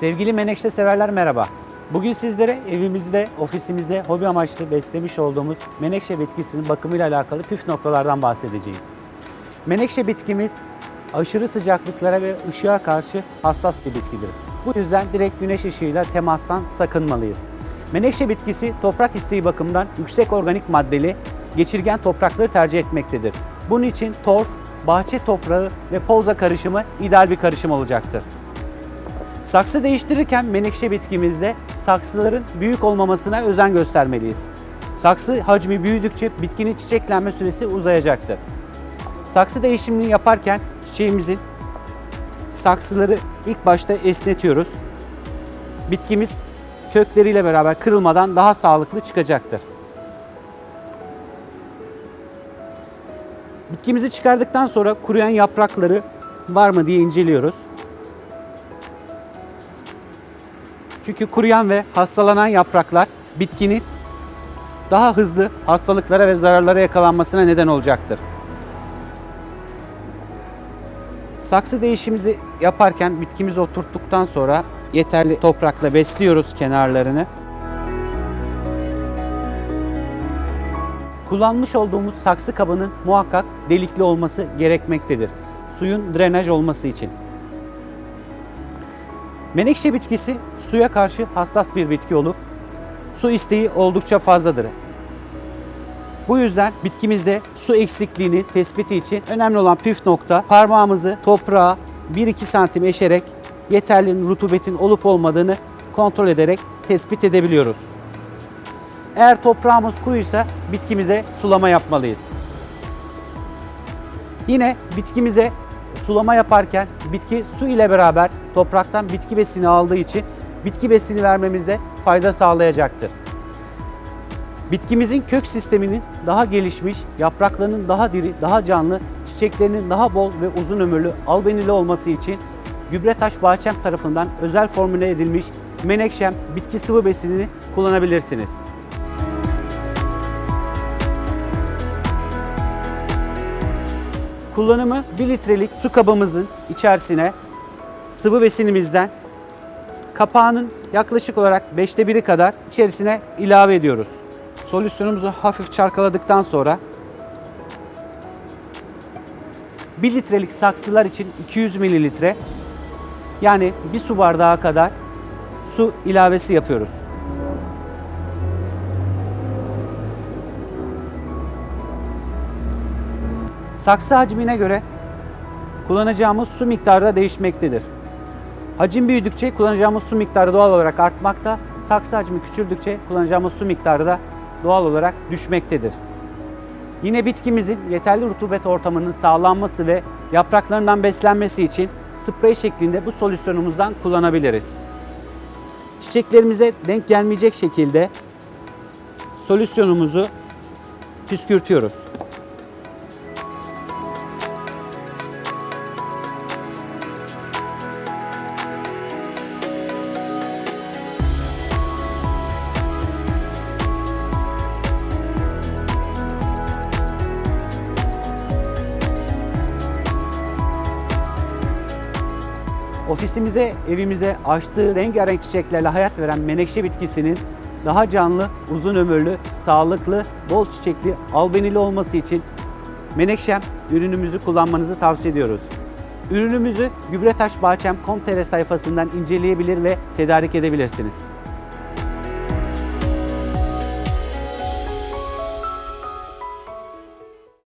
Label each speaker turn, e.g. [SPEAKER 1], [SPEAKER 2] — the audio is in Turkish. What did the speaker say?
[SPEAKER 1] Sevgili menekşe severler merhaba. Bugün sizlere evimizde, ofisimizde hobi amaçlı beslemiş olduğumuz menekşe bitkisinin bakımıyla alakalı püf noktalardan bahsedeceğim. Menekşe bitkimiz aşırı sıcaklıklara ve ışığa karşı hassas bir bitkidir. Bu yüzden direkt güneş ışığıyla temastan sakınmalıyız. Menekşe bitkisi toprak isteği bakımından yüksek organik maddeli, geçirgen toprakları tercih etmektedir. Bunun için torf, bahçe toprağı ve poza karışımı ideal bir karışım olacaktır. Saksı değiştirirken menekşe bitkimizde saksıların büyük olmamasına özen göstermeliyiz. Saksı hacmi büyüdükçe bitkinin çiçeklenme süresi uzayacaktır. Saksı değişimini yaparken çiçeğimizin saksıları ilk başta esnetiyoruz. Bitkimiz kökleriyle beraber kırılmadan daha sağlıklı çıkacaktır. Bitkimizi çıkardıktan sonra kuruyan yaprakları var mı diye inceliyoruz. Çünkü kuruyan ve hastalanan yapraklar bitkinin daha hızlı hastalıklara ve zararlara yakalanmasına neden olacaktır. Saksı değişimimizi yaparken bitkimizi oturttuktan sonra yeterli toprakla besliyoruz kenarlarını. Kullanmış olduğumuz saksı kabının muhakkak delikli olması gerekmektedir. Suyun drenaj olması için. Menekşe bitkisi suya karşı hassas bir bitki olup su isteği oldukça fazladır. Bu yüzden bitkimizde su eksikliğini tespiti için önemli olan püf nokta parmağımızı toprağa 1-2 santim eşerek yeterli rutubetin olup olmadığını kontrol ederek tespit edebiliyoruz. Eğer toprağımız kuruysa bitkimize sulama yapmalıyız. Yine bitkimize sulama yaparken bitki su ile beraber topraktan bitki besini aldığı için bitki besini vermemizde fayda sağlayacaktır. Bitkimizin kök sisteminin daha gelişmiş, yapraklarının daha diri, daha canlı, çiçeklerinin daha bol ve uzun ömürlü albenili olması için Gübretaş Bahçem tarafından özel formüle edilmiş Menekşem bitki sıvı besinini kullanabilirsiniz. Kullanımı 1 litrelik su kabımızın içerisine sıvı besinimizden kapağının yaklaşık olarak 5'te 1'i kadar içerisine ilave ediyoruz. Solüsyonumuzu hafif çarkaladıktan sonra 1 litrelik saksılar için 200 mililitre yani bir su bardağı kadar su ilavesi yapıyoruz. Saksı hacmine göre kullanacağımız su miktarı da değişmektedir. Hacim büyüdükçe kullanacağımız su miktarı doğal olarak artmakta, saksı hacmi küçüldükçe kullanacağımız su miktarı da doğal olarak düşmektedir. Yine bitkimizin yeterli rutubet ortamının sağlanması ve yapraklarından beslenmesi için sprey şeklinde bu solüsyonumuzdan kullanabiliriz. Çiçeklerimize denk gelmeyecek şekilde solüsyonumuzu püskürtüyoruz. Ofisimize, evimize açtığı rengarenk çiçeklerle hayat veren menekşe bitkisinin daha canlı, uzun ömürlü, sağlıklı, bol çiçekli, albenili olması için Menekşem ürünümüzü kullanmanızı tavsiye ediyoruz. Ürünümüzü gübretaşbahçem.com.tr sayfasından inceleyebilir ve tedarik edebilirsiniz.